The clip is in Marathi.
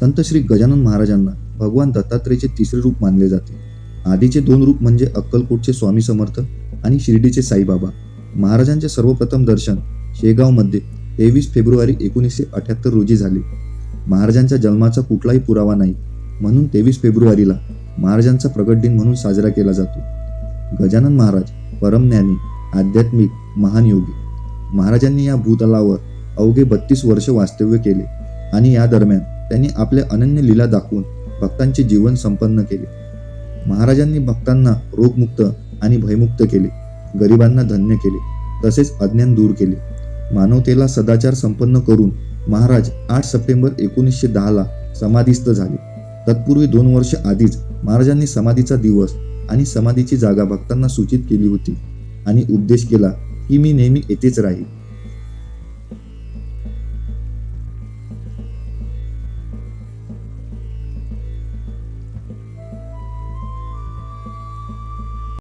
संत श्री गजानन महाराजांना भगवान दत्तात्रेयचे तिसरे रूप मानले जाते. आधीचे दोन रूप म्हणजे अक्कलकोटचे स्वामी समर्थ आणि शिर्डीचे साईबाबा. महाराजांचे सर्वप्रथम दर्शन शेगावमध्ये तेवीस फेब्रुवारी एकोणीसशे अठ्याहत्तर रोजी झाले. महाराजांच्या जन्माचा कुठलाही पुरावा नाही. म्हणून तेवीस फेब्रुवारीला महाराजांचा प्रगट दिन म्हणून साजरा केला जातो. गजानन महाराज परमज्ञानी आध्यात्मिक महान योगी. महाराजांनी या भूतलावर अवघे बत्तीस वर्ष वास्तव्य केले आणि या दरम्यान त्यांनी आपल्या अनन्य लीला दाखवून भक्तांचे जीवन संपन्न केले. महाराजांनी भक्तांना रोगमुक्त आणि भयमुक्त केले. गरिबांना धन्य केले. तसेच अज्ञान दूर केले. मानवतेला सदाचार संपन्न करून महाराज आठ सप्टेंबर एकोणीसशे दहाला समाधीस्थ झाले. तत्पूर्वी दोन वर्ष आधीच महाराजांनी समाधीचा दिवस आणि समाधीची जागा भक्तांना सूचित केली होती आणि उपदेश केला की मी नेहमी येथेच राहील